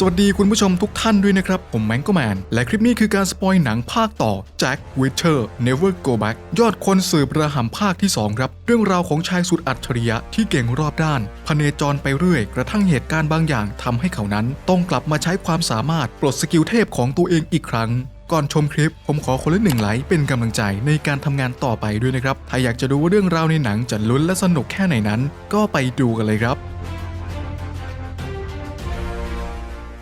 สวัสดีคุณผู้ชมทุกท่านด้วยนะครับ ผมแมงโกแมน และคลิปนี้คือการสปอยหนังภาคต่อ Jack Witcher Never Go Back ยอดคนสืบระหำภาคที่ 2 ครับ เรื่องราวของชายสุดอัจฉริยะที่เก่งรอบด้าน พเนจรไปเรื่อย กระทั่งเหตุการณ์บางอย่างทำให้เขานั้น ต้องกลับมาใช้ความสามารถปลดสกิลเทพของตัวเองอีกครั้งก่อนชมคลิป ผมขอคนละหนึ่งไลค์เป็นกำลังใจในการทำงานต่อไปด้วยนะครับ ถ้าอยากจะดูว่าเรื่องราวในหนังจะลุ้นและสนุกแค่ไหนนั้น ก็ไปดูกันเลยครับ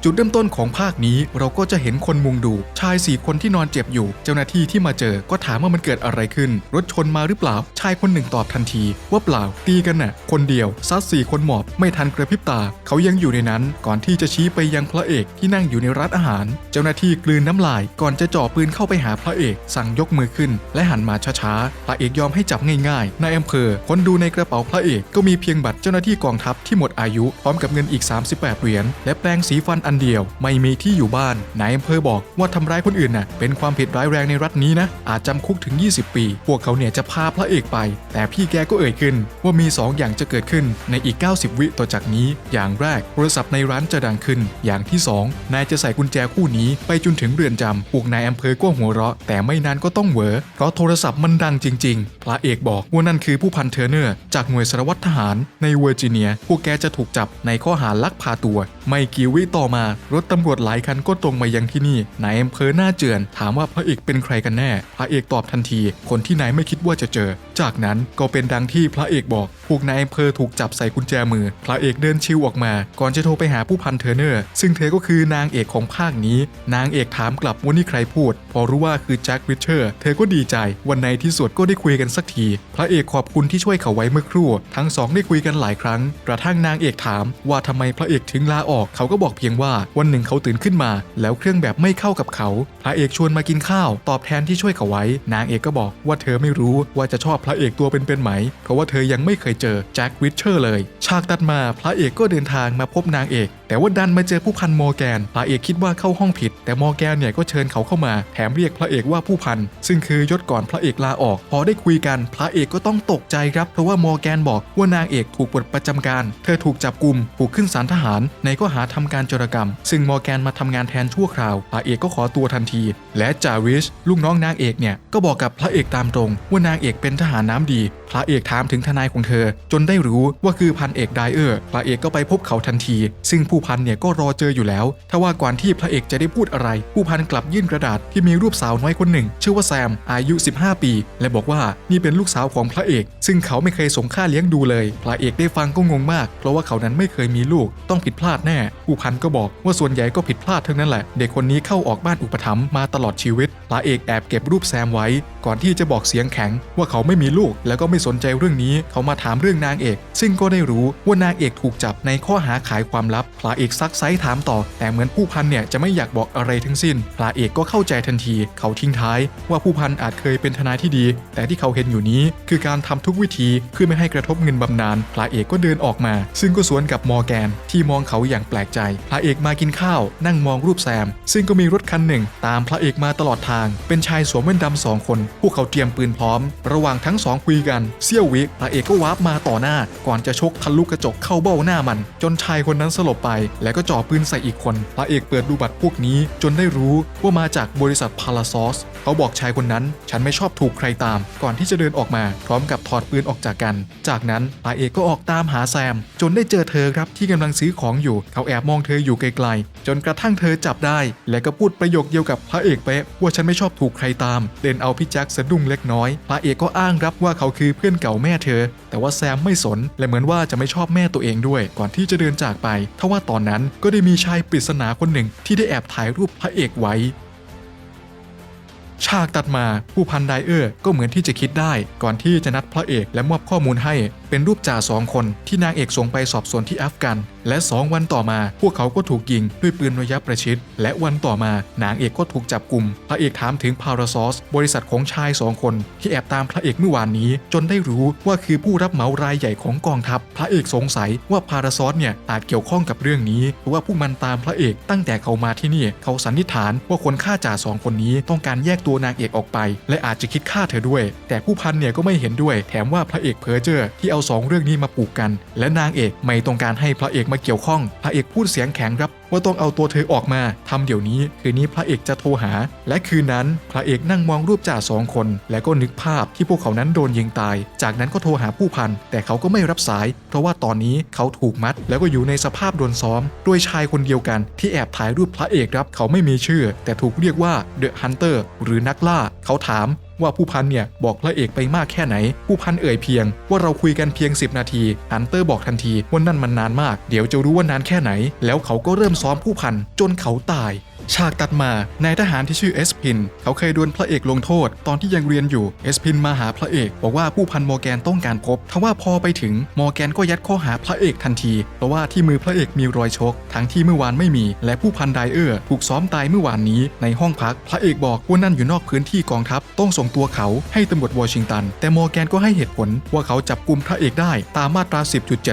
จุดเริ่มต้นของภาคนี้เราก็จะเห็นคนมุงดูชายสี่คนที่นอนเจ็บอยู่ เจ้าหน้าที่ที่มาเจอก็ถามว่ามันเกิดอะไรขึ้น รถชนมาหรือเปล่า ชายคนหนึ่งตอบทันที ว่าเปล่าตีกันน่ะคนเดียวซัดสี่คนหมอบไม่ทันกระพริบตา เขายังอยู่ในนั้น ก่อนที่จะชี้ไปยังพระเอกที่นั่งอยู่ในร้านอาหาร เจ้าหน้าที่กลืนน้ำลาย ก่อนจะจ่อปืนเข้าไปหาพระเอก สั่งยกมือขึ้น และหันมาช้าๆพระเอกยอมให้จับง่ายๆนายอำเภอคนดูในกระเป๋าพระเอกก็มีเพียงบัตรเจ้าหน้าที่กองทัพที่หมดอายุพร้อมกับเงินอีก 38เหรียญและแปรงสีฟันอันเดียว ไม่มีที่อยู่บ้านนายอำเภอบอกว่าทำร้ายคนอื่นน่ะเป็นความผิดร้ายแรงในรัฐนี้นะ อาจจำคุกถึง 20 ปี พวกเขาเนี่ยจะพาพระเอกไป แต่พี่แกก็เอ่ยขึ้น ว่ามี 2 อย่างจะเกิดขึ้นในอีก 90 วิต่อจากนี้ อย่างแรกโทรศัพท์ในร้านจะดังขึ้น อย่างที่ 2 นายจะใส่กุญแจคู่นี้ไปจนถึงเรือนจำพวกนายอำเภอก็หัวเราะ แต่ไม่นานก็ต้องเหวอเพราะโทรศัพท์มันดังจริง ๆ พระเอกบอกว่านั่นคือผู้พันเทอร์เนอร์ จากหน่วยสารวัตรทหารในเวอร์จิเนีย พวกแกจะถูกจับในข้อหาลักพาตัว ไม่กี่วิต่อมารถตำรวจหลายคันก็ตรงมายังที่นี่นายอำเภอหน้าเจือน ถามว่าพระเอกเป็นใครกันแน่ พระเอกตอบทันที คนที่นายไม่คิดว่าจะเจอจากนั้นก็เป็นดังที่พระเอกบอกพวกนายอำเภอถูกจับใส่กุญแจมือ พระเอกเดินชิวออกมา ก่อนจะโทรไปหาผู้พันเทอร์เนอร์ ซึ่งเธอก็คือนางเอกของภาคนี้ นางเอกถามกลับว่านี่ใครพูด พอรู้ว่าคือแจ็ควิชเชอร์เธอก็ดีใจ วันในที่สุดก็ได้คุยกันสักที พระเอกขอบคุณที่ช่วยเขาไว้เมื่อครู่ ทั้งสองได้คุยกันหลายครั้ง กระทั่งนางเอกถาม ว่าทำไมพระเอกถึงลาออก เขาก็บอกเพียงว่าวันหนึ่งเขาตื่นขึ้นมา แล้วเครื่องแบบไม่เข้ากับเขา พระเอกชวนมากินข้าว ตอบแทนที่ช่วยเขาไว้ นางเอกก็บอกว่าเธอไม่รู้ว่าจะชอบพระเอกตัวเป็นๆไหม เพราะว่าเธอยังไม่เคยเจอแจ็ควิชเชอร์เลย ฉากตัดมาพระเอกก็เดินทางมาพบนางเอก แต่ว่าดันมาเจอผู้พันมอแกน พระเอกคิดว่าเข้าห้องผิด แต่มอแกนเนี่ยก็เชิญเขาเข้ามา แถมเรียกพระเอกว่าผู้พัน ซึ่งคือยศก่อนพระเอกลาออก พอได้คุยกัน พระเอกก็ต้องตกใจครับ เพราะว่ามอแกนบอกว่านางเอกถูกปลดประจำการ เธอถูกจับกลุ่มถูกขึ้นศาลทหาร ในข้อหาทำการจรกรรม ซึ่งมอแกนมาทำงานแทนชั่วคราว พระเอกก็ขอตัวทันที และจาวิชลูกน้องนางเอกเนี่ยก็บอกกับพระเอกตามตรงว่านางเอกเป็นทหารน้ำดี พระเอกถามถึงทนายของเธอ จนได้รู้ว่าคือพันเอกไดเออร์ พระเอกก็ไปพบเขาทันที ซึ่งผู้พันเนี่ยก็รอเจออยู่แล้ว ถ้าว่าก่อนที่พระเอกจะได้พูดอะไร ผู้พันกลับยื่นกระดาษที่มีรูปสาวน้อยคนหนึ่ง ชื่อว่าแซม อายุ 15 ปี และบอกว่านี่เป็นลูกสาวของพระเอก ซึ่งเขาไม่เคยส่งค่าเลี้ยงดูเลย พระเอกได้ฟังก็งงมาก เพราะว่าเขานั้นไม่เคยมีลูก ต้องผิดพลาดแน่ ผู้พันก็บอกว่าส่วนใหญ่ก็ผิดพลาดทั้งนั้นแหละ เด็กคนนี้เข้าออกบ้านอุปถัมภ์มาตลอดชีวิต พระเอกแอบเก็บรูปแซมไว้ ก่อนที่จะบอกเสียงแข็ง ว่าเขาไม่มีลูก แล้วก็ไม่สนใจเรื่องนี้ เขามาถามเรื่องนางเอก ซึ่งก็ได้รู้ว่านางเอกถูกจับในข้อหาขายความลับพระเอกซักไซถามต่อ แต่เหมือนผู้พันเนี่ยจะไม่อยากบอกอะไรทั้งสิ้นพระเอกก็เข้าใจทันที เขาทิ้งท้าย ว่าผู้พันอาจเคยเป็นทนายที่ดี แต่ที่เขาเห็นอยู่นี้คือการทำทุกวิธีเพื่อไม่ให้กระทบเงินบำนาญพระเอกก็เดินออกมา ซึ่งก็สวนกับมอร์แกน ที่มองเขาอย่างแปลกใจพระเอกมากินข้าว นั่งมองรูปแซม ซึ่งก็มีรถคันหนึ่ง ตามพระเอกมาตลอดทาง เป็นชายสวมแว่นดำสองคน พวกเขาเตรียมปืนพร้อม ระหว่างทั้งสองคุยกันเสี้ยววิพระเอกก็วาร์ปมาต่อหน้า ก่อนจะชกทะลุกระจกเข้าเบ้าหน้ามัน จนชายคนนั้นสลบไปแล้วก็จ่อปืนใส่อีกคน พระเอกเปิดดูบัตรพวกนี้ จนได้รู้ว่ามาจากบริษัทพาราซอสเขาบอกชายคนนั้น ฉันไม่ชอบถูกใครตาม ก่อนที่จะเดินออกมา พร้อมกับถอดปืนออกจากกัน จากนั้นพระเอกก็ออกตามหาแซม จนได้เจอเธอครับที่กำลังซื้อของอยู่ เขาแอบมองเธออยู่ไกลๆ จนกระทั่งเธอจับได้ และก็พูดประโยคเดียวกับพระเอกเป๊ะว่าฉันไม่ชอบถูกใครตาม เดินเอาพี่แจ็คสะดุ้งเล็กน้อย พระเอกก็อ้างรับว่าเขาคือเพื่อนเก่าแม่เธอ แต่ว่าแซมไม่สน และเหมือนว่าจะไม่ชอบแม่ตัวเองด้วย ก่อนที่จะเดินจากไปทว่าตอนนั้นก็ได้มีชายปริศนาคนหนึ่งที่ได้แอบถ่ายรูปพระเอกไว้ ฉากตัดมาผู้พันไดเออร์ก็เหมือนที่จะคิดได้ ก่อนที่จะนัดพระเอกและมอบข้อมูลให้ เป็นรูปจ่าสองคนที่นางเอกส่งไปสอบสวนที่อัฟกัน และ 2 วันต่อมาพวกเขาก็ถูกยิงด้วยปืนระยะประชิด และวันต่อมานางเอกก็ถูกจับกลุ่ม พระเอกถามถึงพาราซอสบริษัทของชายสองคน ที่แอบตามพระเอกเมื่อวานนี้ จนได้รู้ว่าคือผู้รับเหมารายใหญ่ของกองทัพ พระเอกสงสัยว่าพาราซอสเนี่ยอาจเกี่ยวข้องกับเรื่องนี้เพราะว่าพวกมันตามพระเอกตั้งแต่เขามาที่นี่ เขาสันนิษฐานว่าคนฆ่าจ่าสองคนนี้ต้องการแยกตัวนางเอกออกไป และอาจจะคิดฆ่าเธอด้วย แต่ผู้พันเนี่ยก็ไม่เห็นด้วย แถมว่าพระเอกเพอเจอร์ที่เอาสองเรื่องนี้มาปลูกกัน และนางเอกไม่ต้องการให้พระเอกมาเกี่ยวข้อง พระเอกพูดเสียงแข็งครับว่าต้องเอาตัวเธอออกมาทำเดี๋ยวนี้ คืนนี้พระเอกจะโทรหา และคืนนั้นพระเอกนั่งมองรูปจ่าสองคน และก็นึกภาพที่พวกเขานั้นโดนยิงตาย จากนั้นก็โทรหาผู้พัน แต่เขาก็ไม่รับสาย เพราะว่าตอนนี้เขาถูกมัด แล้วก็อยู่ในสภาพโดนซ้อมด้วยชายคนเดียวกันที่แอบถ่ายรูปพระเอกครับ เขาไม่มีชื่อ แต่ถูกเรียกว่าเดอะฮันเตอร์หรือนักล่า เขาถาม ว่าผู้พันเนี่ยบอกพระเอกไปมากแค่ไหน ผู้พันเอ่ยเพียง ว่าเราคุยกันเพียง 10 นาทีฮันเตอร์บอกทันทีว่านั่นมันนานมาก เดี๋ยวจะรู้ว่านานแค่ไหน แล้วเขาก็เริ่มซ้อมผู้พันจนเขาตาย ฉากตัดมานายทหารที่ชื่อเอสพิน เขาเคยโดนพระเอกลงโทษ ตอนที่ยังเรียนอยู่เอสพินมาหาพระเอก บอกว่าผู้พันมอแกนต้องการพบ ทว่าพอไปถึงมอแกนก็ยัดข้อหาพระเอกทันที เพราะว่าที่มือพระเอกมีรอยชก ทั้งที่เมื่อวานไม่มี และผู้พันไดเออร์ถูกซ้อมตายเมื่อวานนี้ในห้องพัก พระเอกบอกว่านั่นอยู่นอกพื้นที่กองทัพ ต้องส่งตัวเขาให้ตำรวจวอชิงตัน แต่มอแกนก็ให้เหตุผลว่าเขาจับกลุ่มพระเอกได้ตามมาตรา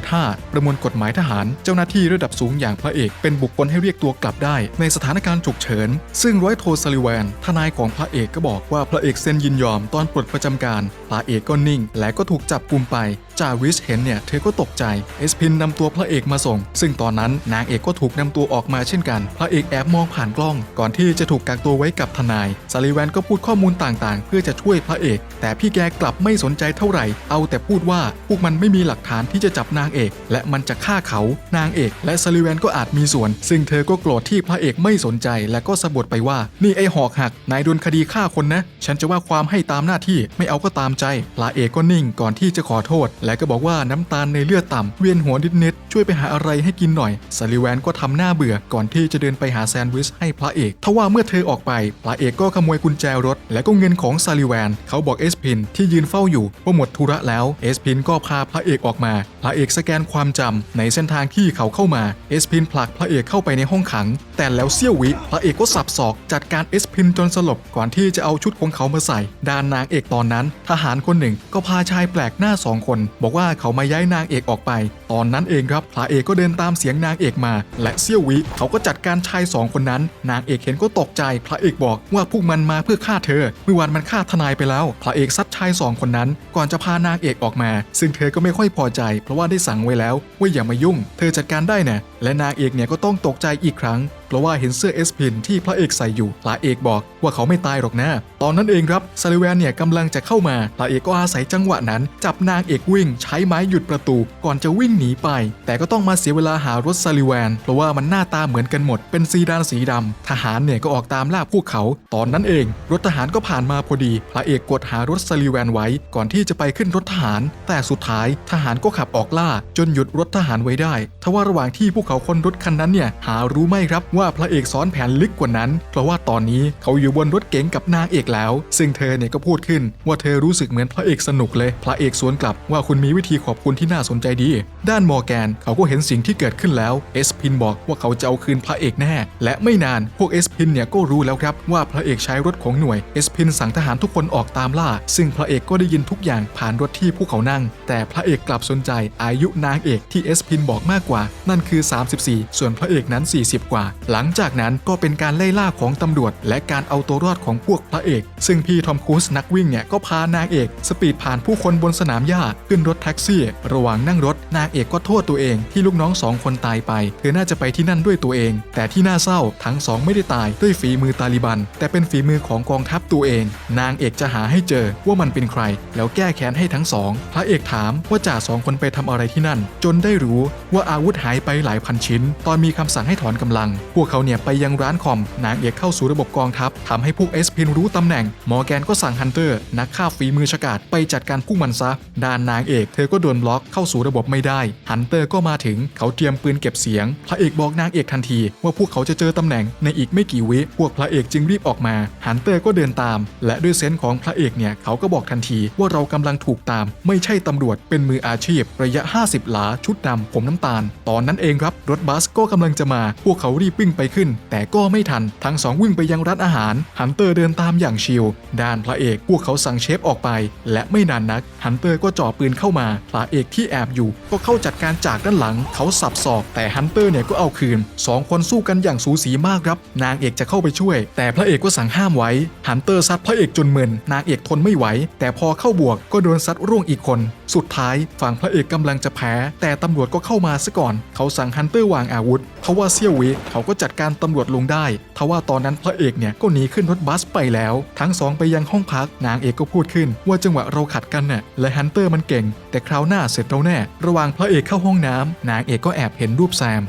10.75 ประมวลกฎหมายทหาร เจ้าหน้าที่ระดับสูงอย่างพระเอกเป็นบุคคลให้เรียกตัวกลับได้ในสถานการณ์ฉุกเฉิน ซึ่งร้อยโทสลิแวนทนายของพระเอกก็บอกว่าพระเอกเซ็นยินยอมตอนปลดประจำการ พระเอกก็นิ่ง และก็ถูกจับกลุ่มไปจาวิสเห็นเนี่ยเธอก็ตกใจ เอสพินนำตัวพระเอกมาส่ง ซึ่งตอนนั้นนางเอกก็ถูกนำตัวออกมาเช่นกัน พระเอกแอบมองผ่านกล้อง ก่อนที่จะถูกกักตัวไว้กับทนายซาลิแวนก็พูดข้อมูลต่างๆ เพื่อจะช่วยพระเอก แต่พี่แกกลับไม่สนใจเท่าไหร่ เอาแต่พูดว่าพวกมันไม่มีหลักฐานที่จะจับนางเอก และมันจะฆ่าเขา นางเอก และซาลิแวนก็อาจมีส่วน ซึ่งเธอก็โกรธที่พระเอกไม่สนใจ และก็สะบดไปว่า นี่ไอหอกหัก นายโดนคดีฆ่าคนนะ ฉันจะว่าความให้ตามหน้าที่ ไม่เอาก็ตามใจ พระเอกก็นิ่งก่อนที่จะขอโทษและก็บอกว่าน้ำตาลในเลือดต่ำเวียนหัวนิดๆช่วยไปหาอะไรให้กินหน่อยซาลิแวนก็ทำหน้าเบื่อก่อนที่จะเดินไปหาแซนด์วิชให้พระเอกทว่าเมื่อเธอออกไป พระเอกก็ขโมยกุญแจรถ และก็เงินของซาลิแวนเขาบอกเอสพินที่ยืนเฝ้าอยู่ว่าหมดธุระแล้วเอสพินก็พาพระเอกออกมา พระเอกสแกนความจำในเส้นทางที่เขาเข้ามาเอสพินผลักพระเอกเข้าไปในห้องขัง แต่แล้วเซี่ยววิพระเอกก็สับศอกจัดการเอสพินจนสลบก่อนที่จะเอาชุดของเขามาใส่ ด้านนางเอกตอนนั้น ทหารคนหนึ่งก็พาชายแปลกหน้าสองคน บอกว่าเขามาย้ายนางเอกออกไป ตอนนั้นเองครับพระเอกก็เดินตามเสียงนางเอกมา และเสี้ยววิเขาก็จัดการชายสองคนนั้น นางเอกเห็นก็ตกใจพระเอกบอกว่าพวกมันมาเพื่อฆ่าเธอเมื่อวานมันฆ่าทนายไปแล้ว พระเอกซัดชายสองคนนั้น ก่อนจะพานางเอกออกมา ซึ่งเธอก็ไม่ค่อยพอใจ เพราะว่าได้สั่งไว้แล้วว่าอย่ามายุ่ง เธอจัดการได้นะและนางเอกเนี่ยก็ต้องตกใจอีกครั้งเพราะว่าเห็นเสื้อเอสพินที่พระเอกใส่อยู่พระเอกบอกว่าเขาไม่ตายหรอกนะ ตอนนั้นเองครับซาลิแวนเนี่ยกำลังจะเข้ามาพระเอกก็อาศัยจังหวะนั้น จับนางเอกวิ่งใช้ไม้หยุดประตูก่อนจะวิ่งหนีไป แต่ก็ต้องมาเสียเวลาหารถซาลิแวนเพราะว่ามันหน้าตาเหมือนกันหมด เป็นซีดานสีดำทหารเนี่ยก็ออกตามล่าพวกเขา ตอนนั้นเอง รถทหารก็ผ่านมาพอดี พระเอกกดหารถซาลิแวนไว้ ก่อนที่จะไปขึ้นรถทหาร แต่สุดท้ายทหารก็ขับออกล่า จนหยุดรถทหารไว้ได้ ทว่าระหว่างที่พวกเขาคนรถคันนั้นเนี่ยหารู้ไหมครับว่าพระเอกซ้อนแผนลึกกว่านั้น เพราะว่าตอนนี้เขาอยู่บนรถเก๋งกับนางเอกแล้ว ซึ่งเธอเนี่ยก็พูดขึ้นว่าเธอรู้สึกเหมือนพระเอกสนุกเลย พระเอกสวนกลับว่าคุณมีวิธีขอบคุณที่น่าสนใจดีด้านมอร์แกน เขาก็เห็นสิ่งที่เกิดขึ้นแล้วเอสพินบอกว่าเขาจะเอาคืนพระเอกแน่ และไม่นานพวกเอสพินเนี่ยก็รู้แล้วครับว่าพระเอกใช้รถของหน่วยเอสพินสั่งทหารทุกคนออกตามล่า ซึ่งพระเอกก็ได้ยินทุกอย่างผ่านรถที่พวกเขานั่ง แต่พระเอกกลับสนใจอายุนางเอกที่เอสพินบอกมากกว่า นั่นคือ 34 ส่วนพระเอกนั้น 40 กว่า หลังจากนั้นก็เป็นการไล่ล่าของตำรวจ และการเอาตัวรอดของพวกพระเอก ซึ่งพี่ทอมครูซนักวิ่งเนี่ยก็พานางเอก สปีดผ่านผู้คนบนสนามหญ้าขึ้นรถแท็กซี่ ระหว่างนั่งรถนางเอกก็โทษตัวเองที่ลูกน้องสองคนตายไป เธอน่าจะไปที่นั่นด้วยตัวเอง แต่ที่น่าเศร้าทั้งสองไม่ได้ตายด้วยฝีมือตาลิบัน แต่เป็นฝีมือของกองทัพตัวเอง นางเอกจะหาให้เจอว่ามันเป็นใคร แล้วแก้แค้นให้ทั้งสองพระเอกถามว่าจ่าสองคนไปทำอะไรที่นั่น จนได้รู้ว่าอาวุธหายไปหลายพันชิ้น ตอนมีคำสั่งให้ถอนกำลัง พวกเขาเนี่ยไปยังร้านคอม นางเอกเข้าสู่ระบบกองทัพทำให้พวกเอสพินรู้ตำแหน่งมอแกนก็สั่งฮันเตอร์นักฆ่าฝีมือฉกาจไปจัดการพวกมันซะด้านนางเอก เธอก็โดนบล็อกเข้าสู่ระบบไม่ได้ฮันเตอร์ก็มาถึงเขาเตรียมปืนเก็บเสียง พระเอกบอกนางเอกทันที ว่าพวกเขาจะเจอตำแหน่งในอีกไม่กี่วิพวกพระเอกจึงรีบออกมาฮันเตอร์ก็เดินตาม และด้วยเซนส์ของพระเอกเนี่ยเขาก็บอกทันทีว่าเรากำลังถูกตาม ไม่ใช่ตำรวจเป็นมืออาชีพ ระยะ 50 หลาชุดดำผมน้ำตาล ตอนนั้นเองครับรถบัสก็กำลังจะมา พวกเขารีบวิ่งไปขึ้น แต่ก็ไม่ทันทั้งสองวิ่งไปยังร้านอาหารฮันเตอร์เดินตามอย่างชิลด้านพระเอกพวกเขาสั่งเชฟออกไป และไม่นานนักฮันเตอร์ก็จ่อปืนเข้ามาพระเอกที่แอบอยู่ก็เข้าเข้าจัดการจากด้านหลัง เขาสับศอกแต่ฮันเตอร์เนี่ยก็เอาคืนสองคนสู้กันอย่างสูสีมากครับ นางเอกจะเข้าไปช่วย แต่พระเอกก็สั่งห้ามไว้ ฮันเตอร์ซัดพระเอกจนมึนนางเอกทนไม่ไหว แต่พอเข้าบวกก็โดนซัดร่วงอีกคน สุดท้ายฝั่งพระเอกกำลังจะแพ้ แต่ตำรวจก็เข้ามาซะก่อน เขาสั่งฮันเตอร์วางอาวุธทว่าเซียววิเขาก็จัดการตำรวจลงได้ทว่าตอนนั้นพระเอกเนี่ยก็หนีขึ้นรถบัสไปแล้ว ทั้งสองไปยังห้องพัก นางเอกก็พูดขึ้น ว่าจังหวะเราขัดกันน่ะและฮันเตอร์มันเก่ง แต่คราวหน้าเสร็จเราแน่ ระหว่างพระเอกเข้าห้องน้ำนางเอกก็แอบเห็นรูปแซม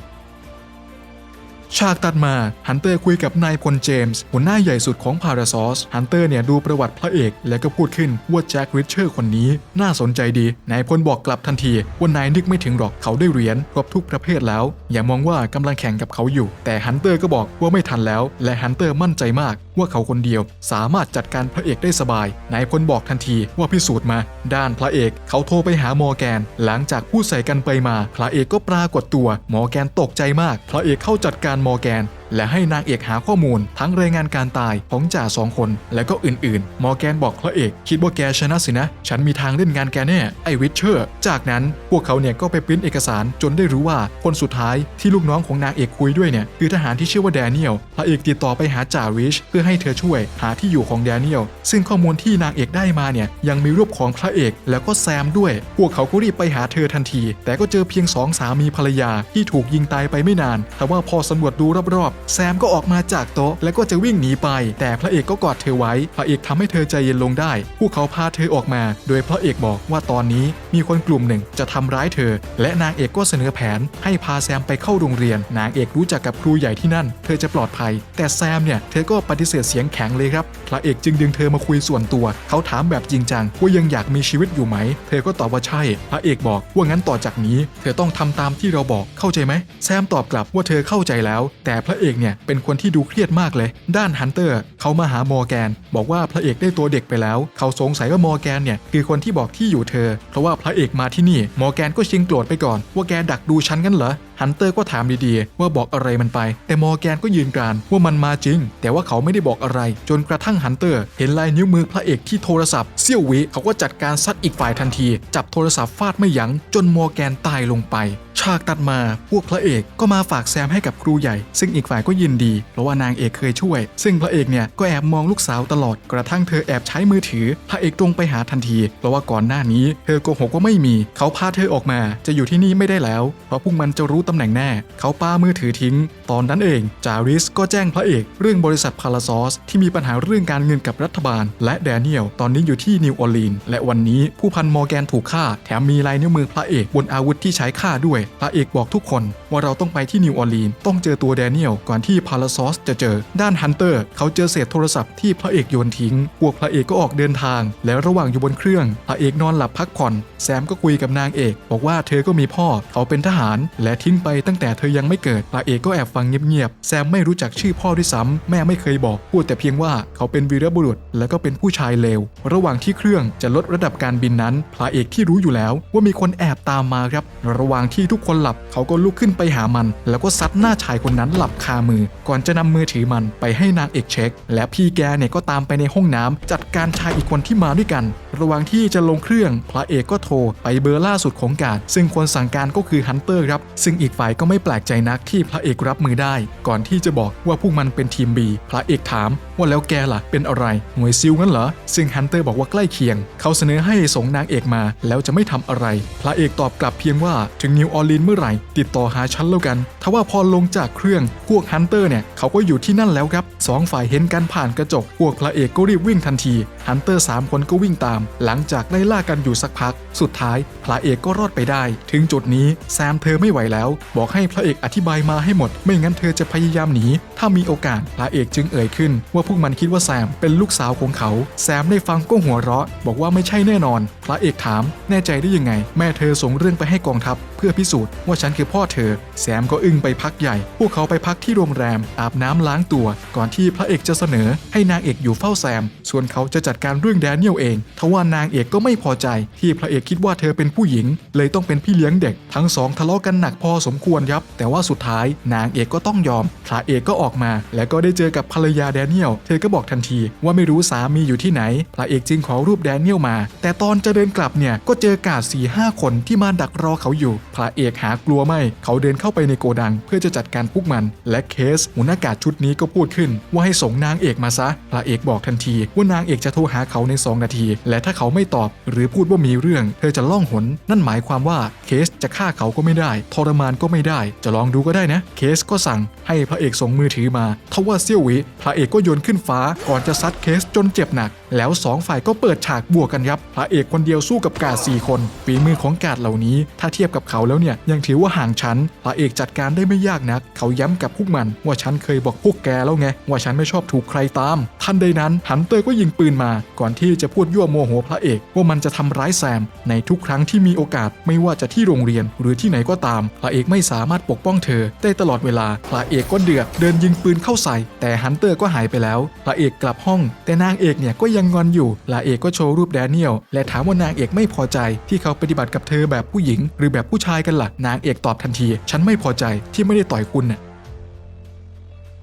ฉากตัดมาฮันเตอร์คุยกับนายพลเจมส์หัวหน้าใหญ่สุดของพาราซอสฮันเตอร์เนี่ยดูประวัติพระเอกและก็พูดขึ้นว่าแจ็คริชเชอร์คนนี้น่าสนใจดี นายพลบอกกลับทันทีว่านายนึกไม่ถึงหรอกเขาได้เหรียญครบทุกประเภทแล้ว อย่ามองว่ากำลังแข่งกับเขาอยู่ แต่ฮันเตอร์ก็บอกว่าไม่ทันแล้ว และฮันเตอร์มั่นใจมาก ว่าเขาคนเดียว สามารถจัดการพระเอกได้สบาย นายพลบอกทันทีว่าพิสูจน์มา ด้านพระเอก เขาโทรไปหามอแกน หลังจากพูดใส่กันไปมา พระเอกก็ปรากฏตัวมอแกนตกใจมาก พระเอกเข้าจัดการ Morgan. และให้นางเอกหาข้อมูลทั้งรายงานการตายของจ่าสองคน และก็อื่นๆ มอร์แกนบอกพระเอก คิดว่าแกชนะสินะ ฉันมีทางเล่นงานแกแน่ไอวิชเชอร์ จากนั้นพวกเขาเนี่ยก็ไปปริ้นเอกสารจนได้รู้ว่าคนสุดท้ายที่ลูกน้องของนางเอกคุยด้วยเนี่ยคือทหารที่ชื่อว่าแดเนียลพระเอกติดต่อไปหาจ่าริชเพื่อให้เธอช่วยหาที่อยู่ของแดเนียลซึ่งข้อมูลที่นางเอกได้มาเนี่ยยังมีรูปของพระเอกแล้วก็แซมด้วย พวกเขาก็รีบไปหาเธอทันที แต่ก็เจอเพียงสองสามีภรรยาที่ถูกยิงตายไปไม่นาน แต่ว่าพอสำรวจดูรอบแซมก็ออกมาจากโต๊ะแล้วก็จะวิ่งหนีไป แต่พระเอกก็กอดเธอไว้ พระเอกทำให้เธอใจเย็นลงได้ พวกเขาพาเธอออกมา โดยพระเอกบอกว่าตอนนี้มีคนกลุ่มหนึ่งจะทำร้ายเธอ และนางเอกก็เสนอแผน ให้พาแซมไปเข้าโรงเรียน นางเอกรู้จักกับครูใหญ่ที่นั่น เธอจะปลอดภัย แต่แซมเนี่ยเธอก็ปฏิเสธเสียงแข็งเลยครับ พระเอกจึงดึงเธอมาคุยส่วนตัว เขาถามแบบจริงจังว่ายังอยากมีชีวิตอยู่ไหม เธอก็ตอบว่าใช่ พระเอกบอกว่างั้นต่อจากนี้ เธอต้องทำตามที่เราบอกเข้าใจไหมแซมตอบกลับว่าเธอเข้าใจแล้ว แต่พระเอกเนี่ยเป็นคนที่ดูเครียดมากเลย ด้านฮันเตอร์ เขามาหามอแกน บอกว่าพระเอกได้ตัวเด็กไปแล้ว เขาสงสัยว่ามอแกนเนี่ยคือคนที่บอกที่อยู่เธอ เพราะว่าพระเอกมาที่นี่มอแกนก็ชิงโกรธไปก่อน ว่าแกดักดูฉันกันเหรอฮันเตอร์ก็ถามดีๆ ว่าบอกอะไรมันไป แต่มอแกนก็ยืนกรานว่ามันมาจริง แต่ว่าเขาไม่ได้บอกอะไร จนกระทั่งฮันเตอร์ เห็นลายนิ้วมือพระเอกที่โทรศัพท์เซี่ยววิเขาก็จัดการซัดอีกฝ่ายทันที จับโทรศัพท์ฟาดไม่ยั้ง จนมอแกนตายลงไป ฉากตัดมาพวกพระเอกก็มาฝากแซมให้กับครูใหญ่ ซึ่งอีกฝ่ายก็ยินดี เพราะว่านางเอกเคยช่วย ซึ่งพระเอกเนี่ยก็แอบมองลูกสาวตลอดกระทั่งเธอแอบใช้มือถือพระเอกตรงไปหาทันที เพราะว่าก่อนหน้านี้ เธอโกหกว่าไม่มี เขาพาเธอออกมา จะอยู่ที่นี่ไม่ได้แล้ว เพราะพวกมันจะรู้ตำแหน่งแน่ เขาป้ามือถือทิ้ง ตอนนั้นเอง จาริสก็แจ้งพระเอกเรื่องบริษัทพาราซอสที่มีปัญหาเรื่องการเงินกับรัฐบาล และแดเนียลตอนนี้อยู่ที่นิวออร์ลีนและวันนี้ผู้พันมอร์แกนถูกฆ่า แถมมีลายนิ้วมือพระเอกบนอาวุธที่ใช้ฆ่าด้วย พระเอกบอกทุกคนว่าเราต้องไปที่นิวออร์ลีนต้องเจอตัวแดเนียลก่อนที่พาราซอสจะเจอ ด้านฮันเตอร์เขาเจอเศษโทรศัพท์ที่พระเอกโยนทิ้ง พวกพระเอกก็ออกเดินทาง แล้วระหว่างอยู่บนเครื่อง พระเอกนอนหลับพักผ่อน แซมก็คุยกับนางเอก บอกว่าเธอก็มีพ่อ เขาเป็นทหาร และทิ้งไปตั้งแต่เธอยังไม่เกิด พระเอกก็แอบฟังเงียบๆ แซมไม่รู้จักชื่อพ่อด้วยซ้ำแม่ไม่เคยบอก พูดแต่เพียงว่าเขาเป็นวีรบุรุษ และก็เป็นผู้ชายเลว ระหว่างที่เครื่องจะลดระดับการบินนั้น พระเอกที่รู้อยู่แล้ว ว่ามีคนแอบตามมาครับ ระหว่างที่ทุกคนหลับ เขาก็ลุกขึ้นไปหามัน แล้วก็ซัดหน้าชายคนนั้นหลับคามือ ก่อนจะนำมือถือมันไปให้นางเอกเช็คและพี่แกเนี่ยก็ตามไปในห้องน้ำจัดการชายอีกคนที่มาด้วยกัน ระหว่างที่จะลงเครื่องพระเอกก็โทรไปเบอร์ล่าสุดของการ ซึ่งคนสั่งการก็คือฮันเตอร์ครับ ซึ่งอีกฝ่ายก็ไม่แปลกใจนักที่พระเอกรับมือได้ ก่อนที่จะบอกว่าพวกมันเป็นทีม B พระเอกถาม ว่าแล้วแกล่ะเป็นอะไรหน่วยซิลงั้นเหรอซึ่งฮันเตอร์บอกว่าใกล้เคียง เขาเสนอให้ส่งนางเอกมา แล้วจะไม่ทำอะไร พระเอกตอบกลับเพียงว่าถึงนิวออร์ลีนเมื่อไหร่ ติดต่อหาฉันแล้วกันทว่าพอลงจากเครื่องพวกฮันเตอร์เนี่ยเขาก็อยู่ที่นั่นแล้วครับสองฝ่ายเห็นกันผ่านกระจก พวกพระเอกก็รีบวิ่งทันที ฮันเตอร์สามคนก็วิ่งตาม หลังจากไล่ล่ากันอยู่สักพัก สุดท้าย พระเอกก็รอดไปได้ ถึงจุดนี้แซมเธอไม่ไหวแล้ว บอกให้พระเอกอธิบายมาให้หมด ไม่งั้นเธอจะพยายามหนี ถ้ามีโอกาส พระเอกจึงเอ่ยขึ้น ว่าพวกมันคิดว่าแซมเป็นลูกสาวของเขา แซมได้ฟังก็หัวเราะ บอกว่าไม่ใช่แน่นอนพระเอกถาม แน่ใจได้ยังไง แม่เธอส่งเรื่องไปให้กองทัพ เพื่อพิสูจน์ว่าฉันคือพ่อเธอ แซมก็อึ้งไปพักใหญ่ พวกเขาไปพักที่โรงแรม อาบน้ำล้างตัว ก่อนที่พระเอกจะเสนอ ให้นางเอกอยู่เฝ้าแซม ส่วนเขาจะจัดการเรื่องแดเนียลเองทว่านางเอกก็ไม่พอใจ ที่พระเอกคิดว่าเธอเป็นผู้หญิง เลยต้องเป็นพี่เลี้ยงเด็ก ทั้งสองทะเลาะกันหนักพอสมควรครับ แต่ว่าสุดท้ายนางเอกก็ต้องยอม พระเอกก็ออกมา และก็ได้เจอกับภรรยาแดเนียล เธอก็บอกทันทีว่าไม่รู้สามีอยู่ที่ไหน พระเอกจึงขอรูปแดเนียลมา แต่ตอนจะเดินกลับเนี่ยก็เจอกาด4ี่ห้าคนที่มาดักรอเขาอยู่ พระเอกหากลัวไม่ เขาเดินเข้าไปในโกดัง เพื่อจะจัดการพวกมัน และเคสหัวหน้ากาดชุดนี้ก็พูดขึ้น ว่าให้ส่งนางเอกมาซะ พระเอกบอกทันที ว่านางเอกจะโทรหาเขาใน 2 นาที และถ้าเขาไม่ตอบ หรือพูดว่ามีเรื่อง เธอจะล่องหน นั่นหมายความว่าเคสจะฆ่าเขาก็ไม่ได้ ทรมานก็ไม่ได้ จะลองดูก็ได้นะ เคสก็สั่งให้พระเอกส่งมือถือมาทว่าเซี่ยวหวิพระเอกก็โยนขึ้นฟ้าก่อนจะซัดเคสจนเจ็บหนัก แล้วสองฝ่ายก็เปิดฉากบวกกันยับพระเอกคนเดียวสู้กับกาด4คนฝีมือของกาดเหล่านี้ ถ้าเทียบกับเขาแล้วเนี่ยยังถือว่าห่างชั้นพระเอกจัดการได้ไม่ยากนัก เขาย้ำกับพวกมัน ว่าฉันเคยบอกพวกแกแล้วไงว่าฉันไม่ชอบถูกใครตาม ทันใดนั้นฮันเตอร์ก็ยิงปืนมา ก่อนที่จะพูดยั่วโมโหพระเอกว่ามันจะทำร้ายแซม ในทุกครั้งที่มีโอกาสไม่ว่าจะที่โรงเรียนหรือที่ไหนก็ตาม พระเอกไม่สามารถปกป้องเธอได้ตลอดเวลา พระเอกก็เดือดเดินยิงปืนเข้าใส่ แต่ฮันเตอร์ก็หายไปแล้ว พระเอกกลับห้อง แต่นางเอกเนี่ยก็ยังงอนอยู่ พระเอกก็โชว์รูปแดเนียลและถามว่านางเอกไม่พอใจที่เขาปฏิบัติกับเธอแบบผู้หญิง หรือแบบผู้ชายกันล่ะนางเอกตอบทันที ฉันไม่พอใจที่ไม่ได้ต่อยคุณน่ะ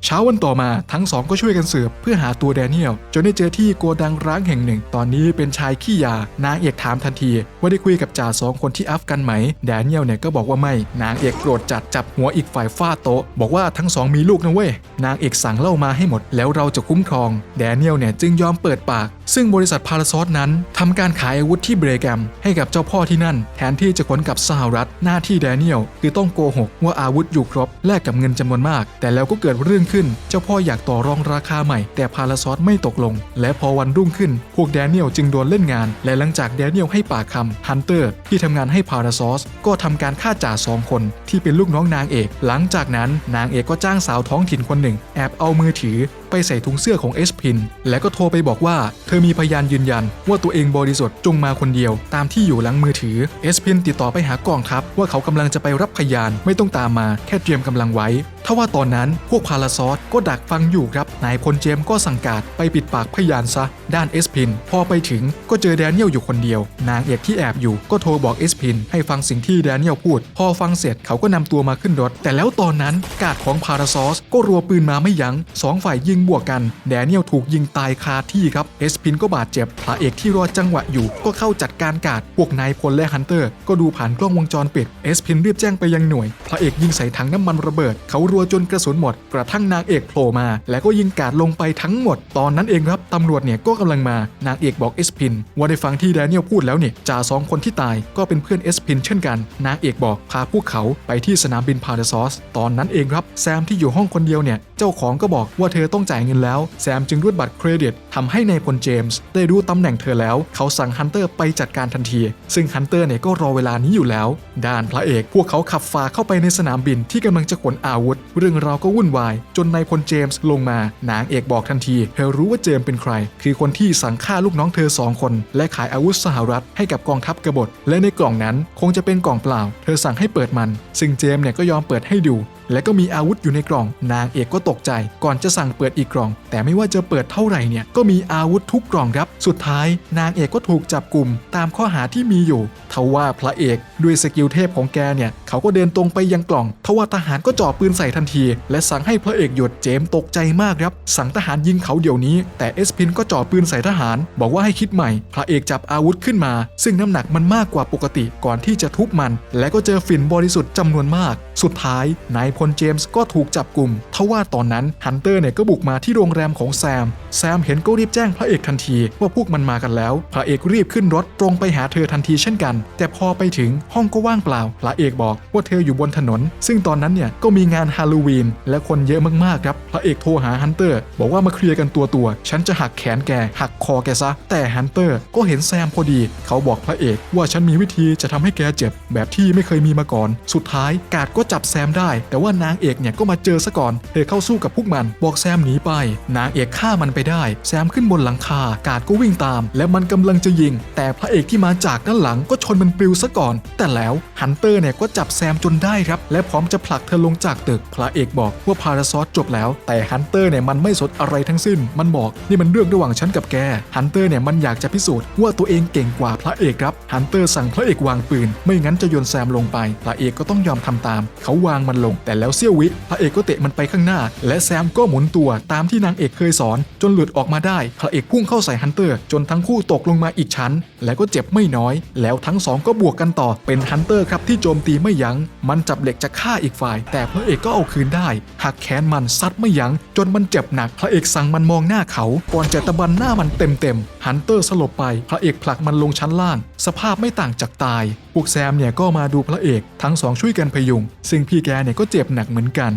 เช้าวันต่อมาทั้งสองก็ช่วยกันสืบเพื่อหาตัวแดเนียลจนได้เจอที่โกดังร้างแห่งหนึ่ง ตอนนี้เป็นชายขี้ยานางเอกถามทันที ว่าได้คุยกับจ่าสองคนที่อัฟกันไหม แดเนียลเนี่ยก็บอกว่าไม่ นางเอกโกรธจัดจับหัวอีกฝ่ายฟาดโต๊ะ บอกว่าทั้งสองมีลูกนะเว้ย นางเอกสั่งเล่ามาให้หมด แล้วเราจะคุ้มครอง แดเนียลเนี่ยจึงยอมเปิดปาก ซึ่งบริษัทพาราซอสนั้นทำการขายอาวุธที่เบรแกมให้กับเจ้าพ่อที่นั่น แทนที่จะขนกับสหรัฐหน้าที่แดเนียลคือต้องโกหกว่าอาวุธอยู่ครบแลกกับเงินจำนวนมาก แต่แล้วก็เกิดเรื่องขึ้น เจ้าพ่ออยากต่อรองราคาใหม่ แต่พาราซอสไม่ตกลง และพอวันรุ่งขึ้น พวกแดเนียลจึงโดนเล่นงาน และหลังจากแดเนียลให้ปากคำฮันเตอร์ที่ทำงานให้พาราซอสก็ทำการฆ่าจ่าสองคน ที่เป็นลูกน้องนางเอก หลังจากนั้นนางเอกก็จ้างสาวท้องถิ่นคนหนึ่ง แอบเอามือถือไปใส่ถุงเสื้อของเอสพิน และก็โทรไปบอกว่า เธอมีพยานยืนยัน ว่าตัวเองบริสุทธิ์จงมาคนเดียว ตามที่อยู่หลังมือถือเอสพินติดต่อไปหากองทัพว่าเขากำลังจะไปรับพยานไม่ต้องตามมาแค่เตรียมกำลังไว้ทว่าตอนนั้นพวกพาราซอสก็ดักฟังอยู่ครับ นายพลเจมส์ก็สั่งการไปปิดปากพยานซะ ด้านเอสพิน พอไปถึงก็เจอแดเนียลอยู่คนเดียว นางเอกที่แอบอยู่ก็โทรบอกเอสพินให้ฟังสิ่งที่แดเนียลพูด พอฟังเสร็จเขาก็นำตัวมาขึ้นรถ แต่แล้วตอนนั้นกาดของพาราซอสก็รัวปืนมาไม่ยัง้งสองฝ่ายยิงบวกกัน แดเนียลถูกยิงตายคาที่ครับเอสพินก็บาดเจ็บพระเอกที่รอจังหวะอยู่ ก็เข้าจัดการกาดพวกนายพลและฮันเตอร์ ก็ดูผ่านกล้องวงจรปิดเอสพินรีบแจ้งไปยังหน่วยพระเอกยิงใส่ถังน้ำมันระเบิด เขารัวจนกระสุนหมดกระทั่งนางเอกโผล่มา แล้วก็ยิงกาดลงไปทั้งหมด ตอนนั้นเองครับตำรวจเนี่ยก็กำลังมานางเอกบอกเอสพินว่าได้ฟังที่แดเนียลพูดแล้วเนี่ยจ่าสองคนที่ตายก็เป็นเพื่อนเอสพินเช่นกัน นางเอกบอกพาพวกเขาไปที่สนามบินพาราซอส ตอนนั้นเองครับแซมที่อยู่ห้องคนเดียวเนี่ย เจ้าของก็บอกว่าเธอต้องจ่ายเงินแล้ว แซมจึงรูดบัตรเครดิตทำให้ในายพลเจมส์ได้รู้ตำแหน่งเธอแล้ว เขาสั่งฮันเตอร์ไปจัดการทันที ซึ่งฮันเตอร์เนี่ยก็รอเวลานี้อยู่แล้ว ด้านพระเอกพวกเขาขับฝ่าเข้าไปในสนามบินที่กำลังจะขนอาวุธ เรื่องราวก็วุ่นวาย จนนายพลเจมส์ลงมา นางเอกบอกทันที เธอรู้ว่าเจมส์เป็นใคร คือคนที่สั่งฆ่าลูกน้องเธอสองคน และขายอาวุธสหรัฐให้กับกองทัพกบฏ และในกล่องนั้นคงจะเป็นกล่องเปล่า เธอสั่งให้เปิดมัน ซึ่งเจมส์เนี่ยก็ยอมเปิดให้ดู และก็มีอาวุธอยู่ในกล่อง นางเอกก็ตกใจ ก่อนจะสั่งเปิดอีกกล่อง แต่ไม่ว่าจะเปิดเท่าไหร่เนี่ยก็มีอาวุธทุกกล่องครับ สุดท้าย นางเอกก็ถูกจับกลุ่มตามข้อหาที่มีอยู่ทว่าพระเอกด้วยสกิลเทพของแกเนี่ยเขาก็เดินตรงไปยังกล่องทว่าทหารก็จ่อปืนใส่ทันที และสั่งให้พระเอกหยุดเจมตกใจมากครับ สั่งทหารยิงเขาเดี๋ยวนี้ แต่เอสพินก็จ่อปืนใส่ทหาร บอกว่าให้คิดใหม่ พระเอกจับอาวุธขึ้นมา ซึ่งน้ำหนักมันมากกว่าปกติก่อนที่จะทุบมัน และก็เจอฝิ่นบริสุทธิ์จำนวนมาก สุดท้ายนายพลเจมส์ก็ถูกจับกลุ่มทว่าตอนนั้นฮันเตอร์เนี่ยก็บุกมาที่โรงแรมของแซม แซมเห็นก็รีบแจ้งพระเอกทันทีว่าพวกมันมากันแล้ว พระเอกรีบขึ้นรถตรงไปหาเธอทันทีเช่นกัน แต่พอไปถึงห้องก็ว่างเปล่า พระเอกบอกว่าเธออยู่บนถนน ซึ่งตอนนั้นเนี่ยก็มีงานฮาโลวีนและคนเยอะมากๆครับ พระเอกโทรหาฮันเตอร์บอกว่ามาเคลียร์กันตัวตัว ฉันจะหักแขนแก หักคอแกซะ แต่ฮันเตอร์ก็เห็นแซมพอดี เขาบอกพระเอกว่าฉันมีวิธีจะทำให้แกเจ็บ แบบที่ไม่เคยมีมาก่อน สุดท้ายกาดก็จับแซมได้ แต่ว่านางเอกเนี่ยก็มาเจอซะก่อน เธอเข้าสู้กับพวกมัน บอกแซมหนีไป นางเอกฆ่ามันไปได้ แซมขึ้นบนหลังคา กาดก็วิ่งตาม และมันกำลังจะยิง แต่พระเอกที่มาจากด้านหลังก็ชนมันปลิวซะก่อน แต่แล้วฮันเตอร์เนี่ยก็จับแซมจนได้ครับ และพร้อมจะผลักเธอลงจากตึก พระเอกบอกว่าพาราซอสจบแล้ว แต่ฮันเตอร์เนี่ยมันไม่สนอะไรทั้งสิ้น มันบอกนี่มันเรื่องระหว่างฉันกับแก ฮันเตอร์เนี่ยมันอยากจะพิสูจน์ว่าตัวเองเก่งกว่าพระเอกครับ ฮันเตอร์สั่งพระเอกวางปืน ไม่งั้นจะโยนแซมลงไป พระเอกก็ต้องยอมทำตามเขาวางมันลง แต่แล้วเซี่ยววิพระเอกก็เตะมันไปข้างหน้า และแซมก็หมุนตัวตามที่นางเอกเคยสอน จนหลุดออกมาได้ พระเอกพุ่งเข้าใส่ฮันเตอร์ จนทั้งคู่ตกลงมาอีกชั้น และก็เจ็บไม่น้อย แล้วทั้งสองก็บวกกันต่อเป็นฮันเตอร์ครับที่โจมตีไม่ยัง้ง มันจับเหล็กจะฆ่าอีกฝ่าย แต่พระเอกก็เอาคืนได้หักแขนมันซัดไม่ยัง้ง จนมันเจ็บหนัก พระเอกสั่งมันมองหน้าเขาก่อนจะตะบันหน้ามันเต็มๆฮันเตอร์สลบไป พระเอกผลักมันลงชั้นล่าง สภาพไม่ต่างจากตายพวกแซมเนี่ยก็มาดูพระเอก ทั้งสองช่วยกันพยุงซึ่งพี่แกเนี่ยก็เจ็บหนักเหมือนกัน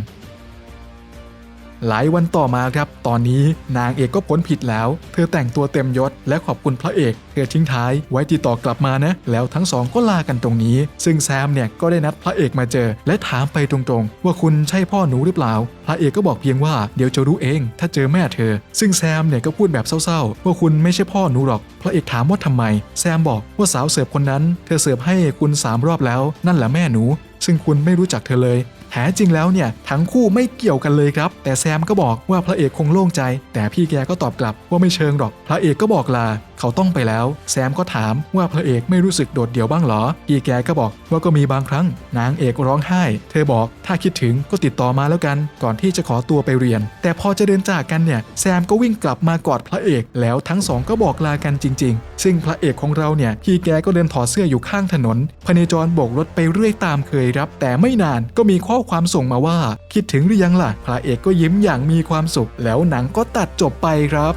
หลายวันต่อมาครับ ตอนนี้นางเอกก็พ้นผิดแล้ว เธอแต่งตัวเต็มยศและขอบคุณพระเอก เธอทิ้งท้ายไว้ติดต่อกลับมานะ แล้วทั้งสองก็ลากันตรงนี้ ซึ่งแซมเนี่ยก็ได้นัดพระเอกมาเจอ และถามไปตรงๆ ว่าคุณใช่พ่อหนูหรือเปล่า พระเอกก็บอกเพียงว่าเดี๋ยวจะรู้เอง ถ้าเจอแม่เธอ ซึ่งแซมเนี่ยก็พูดแบบเศร้าๆ ว่าคุณไม่ใช่พ่อหนูหรอก พระเอกถามว่าทำไม แซมบอกว่าสาวเสิร์ฟคนนั้น เธอเสิร์ฟให้คุณสามรอบแล้ว นั่นแหละแม่หนูซึ่งคุณไม่รู้จักเธอเลย แท้จริงแล้วเนี่ยทั้งคู่ไม่เกี่ยวกันเลยครับ แต่แซมก็บอกว่าพระเอกคงโล่งใจ แต่พี่แกก็ตอบกลับว่าไม่เชิงหรอก พระเอกก็บอกลา เขาต้องไปแล้ว แซมก็ถามว่าพระเอกไม่รู้สึกโดดเดี่ยวบ้างเหรอพี่แกก็บอกว่าก็มีบางครั้ง นางเอกร้องไห้ เธอบอกถ้าคิดถึงก็ติดต่อมาแล้วกัน ก่อนที่จะขอตัวไปเรียน แต่พอจะเดินจากกันเนี่ยแซมก็วิ่งกลับมากอดพระเอก แล้วทั้งสองก็บอกลากันจริง ๆ ซึ่งพระเอกของเราเนี่ยพี่แกก็เดินถอดเสื้ออยู่ข้างถนนพเนจรโบกรถไปเรื่อยตามเคยรับ แต่ไม่นานก็มีข้อความส่งมาว่า คิดถึงหรือยังล่ะพระเอกก็ยิ้มอย่างมีความสุข แล้วหนังก็ตัดจบไปครับ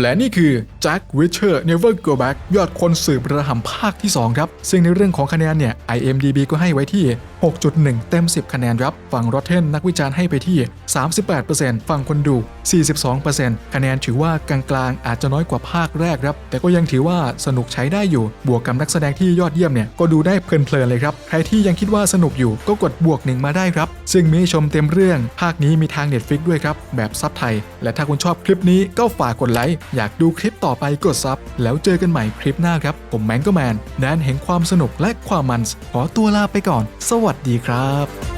และนี่คือ Jack Reacher Never Go Back ยอดคนสืบระห่ำภาคที่ 2 ครับ ซึ่งในเรื่องของคะแนนเนี่ย IMDB ก็ให้ไว้ที่ 6.1 เต็ม 10 คะแนนครับ ฝั่ง Rotten นักวิจารณ์ให้ไปที่ 38%ฝั่งคนดู 42%คะแนนถือว่ากลางๆ อาจจะน้อยกว่าภาคแรกครับ แต่ก็ยังถือว่าสนุกใช้ได้อยู่ บวกกับนักแสดงที่ยอดเยี่ยมเนี่ย ก็ดูได้เพลินๆเลยครับ ใครที่ยังคิดว่าสนุกอยู่ก็กดบวกหนึ่งมาได้ครับ ซึ่งมีให้ชมเต็มเรื่อง ภาคนี้มีทาง Netflix ด้วยครับ แบบซับไทย และถ้าคุณชอบคลิปนี้ก็ฝากกดไลค์อยากดูคลิปต่อไปกดซับแล้วเจอกันใหม่คลิปหน้าครับ ผมแมงก็แมนแดนเห็นความสนุกและความมันขอตัวลาไปก่อน สวัสดีครับ